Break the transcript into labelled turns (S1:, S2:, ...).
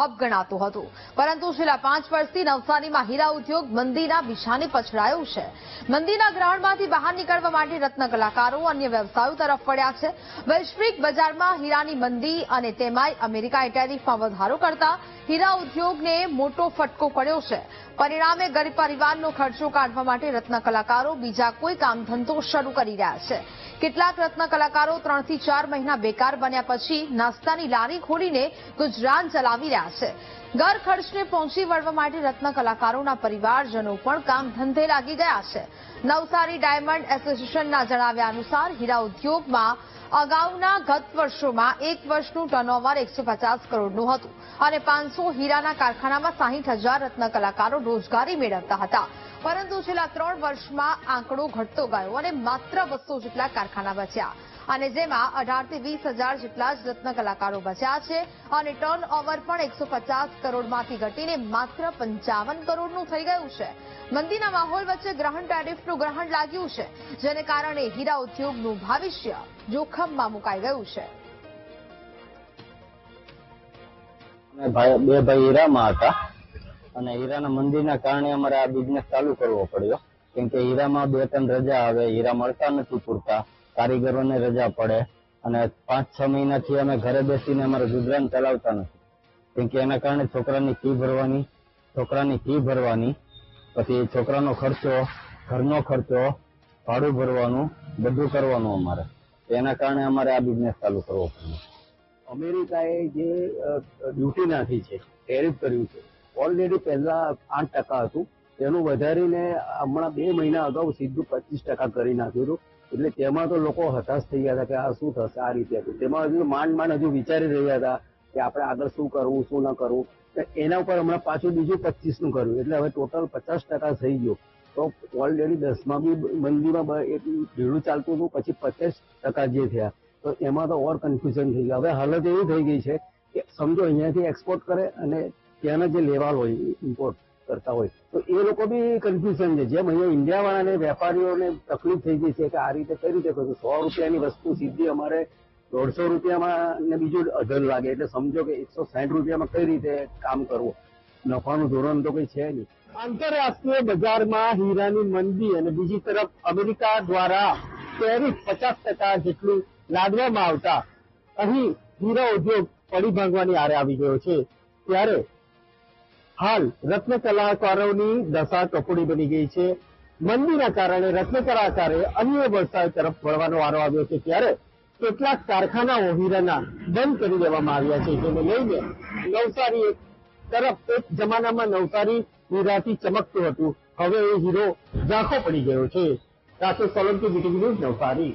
S1: Up ગણાતું હતું. પરંતુ છેલ્લા પાંચ વર્ષથી નવસારીમાં હીરા ઉદ્યોગ મંદીના બિછાને પછડાયો છે. મંદીના ગ્રહણમાંથી બહાર નીકળવા માટે રત્ન કલાકારો અન્ય વ્યવસાયો તરફ પડ્યા છે. વૈશ્વિક બજારમાં હીરાની મંદી અને તેમાંય અમેરિકાએ ટેરિફમાં વધારો કરતા હીરા ઉદ્યોગને મોટો ફટકો પડ્યો છે. પરિણામે ગરીબ પરિવારનો ખર્ચો કાઢવા માટે રત્ન કલાકારો બીજા કોઈ કામ ધંધો શરૂ કરી રહ્યા છે. કેટલાક રત્ન કલાકારો ત્રણથી ચાર મહિના બેકાર બન્યા પછી નાસ્તાની લારી ખોલીને ગુજરાન ચલાવી રહ્યા છે. ઘર ખર્ચને પહોંચી વળવા માટે રત્ન કલાકારોના પરિવારજનો પણ કામ ધંધે લાગી ગયા છે. નવસારી ડાયમંડ એસોસિએશનના જણાવ્યા અનુસાર હીરા ઉદ્યોગમાં અગાઉના ગત વર્ષોમાં એક વર્ષનું ટર્નઓવર એકસો પચાસ કરોડનું હતું અને પાંચસો હીરાના કારખાનામાં સાહીઠ હજાર રત્ન કલાકારો રોજગારી મેળવતા હતા. પરંતુ છેલ્લા ત્રણ વર્ષમાં આંકડો ઘટતો ગયો અને માત્ર બસો જેટલા કારખાના બચ્યા. અને જેમાં અઢારથી વીસ હજાર જેટલા જ રત્ન બચ્યા છે અને ટર્ન પણ એકસો કરોડમાંથી ઘટીને માત્ર પંચાવન કરોડનું થઈ ગયું છે. મંદીના માહોલ વચ્ચે ગ્રહણ ટેરિફનું ગ્રહણ લાગ્યું છે, જેને કારણે હીરા ઉદ્યોગનું ભવિષ્ય જોખમમાં મુકાઈ ગયું છે.
S2: બે ભાઈ હીરામાં હતા અને હીરાના મંદિરના કારણે અમારે આ બિઝનેસ ચાલુ કરવો પડ્યો. કેમ કે હીરામાં બે ત્રણ રજા આવે, હીરા મળતા નથી પૂરતા. કારીગરોને રજા પડે અને પાંચ છ મહિનાથી અમે ઘરે બેસીને અમારે ગુજરાન ચલાવતા નથી. કેમ કે એના કારણે છોકરાની ફી ભરવાની, છોકરાની ફી ભરવાની, પછી છોકરાનો ખર્ચો, ઘરનો ખર્ચો, ભાડું ભરવાનું, બધું કરવાનું અમારે. એના કારણે અમારે આ બિઝનેસ ચાલુ કરવો પડ્યો
S3: અમેરિકાએ જે ડ્યુટી નાખી છે ટેરિફ કર્યું છે ઓલરેડી પહેલા આઠ ટકા હતું. તેનું વધારીને હમણાં બે મહિના અગાઉ સીધું પચીસ ટકા કરી નાખ્યું હતું. એટલે તેમાં તો લોકો હતાશ થઈ ગયા હતા કે આ શું થશે, આ રીતે હતું. તેમાં હજુ માંડ માંડ હજુ વિચારી રહ્યા હતા કે આપણે આગળ શું કરવું, શું ન કરવું. એના ઉપર હમણાં પાછું બીજું પચીસનું કર્યું. એટલે હવે ટોટલ પચાસ ટકા થઈ ગયું. તો ઓલરેડી દસમાં બી મંદીમાં એક ભીડું ચાલતું હતું, પછી પચાસ ટકા જે થયા. તો એમાં તો ઓર કન્ફ્યુઝન થઈ ગયું. હવે હાલત એવી થઈ ગઈ છે કે સમજો, અહીંયાથી એક્સપોર્ટ કરે અને ત્યાંના જે લેવાલ હોય ઇમ્પોર્ટ કરતા હોય. તો એ લોકો બી કન્ફ્યુઝન છે. જેમ અહીંયા ઇન્ડિયા વાળાને વેપારીઓને તકલીફ થઈ ગઈ છે કે આ રીતે કઈ રીતે કરશું સો રૂપિયાની વસ્તુ સીધી અમારે દોઢસો રૂપિયામાં ને બીજું અઢળ લાગે. એટલે સમજો કે એકસો સાઠ રૂપિયામાં કઈ રીતે કામ કરવું? નફાનું ધોરણ તો કઈ છે નહીં.
S4: આંતરરાષ્ટ્રીય બજારમાં હીરાની મંદી અને બીજી તરફ અમેરિકા દ્વારા ટેરિફ પચાસ ટકા જેટલું લાદવામાં આવતા અહીં હીરા ઉદ્યોગ પડી ભાંગવાની આરે આવી ગયો છે. ત્યારે હાલ રત્ન કલાકારોની દશા કપોડી બની ગઈ છે. મંદીના કારણે રત્ન કલાકારે અન્ય વ્યવસાય તરફ વળવાનો વારો આવ્યો છે ત્યારે કેટલાક કારખાનાઓ હીરાના બંધ કરી દેવામાં આવ્યા છે. જેને લઈને નવસારી તરફ એક જમાનામાં નવસારી હીરાથી ચમકતું હતું. હવે એ હીરો ઝાંખો પડી ગયો છે. Rakesh Solanki BTV news, Navsari.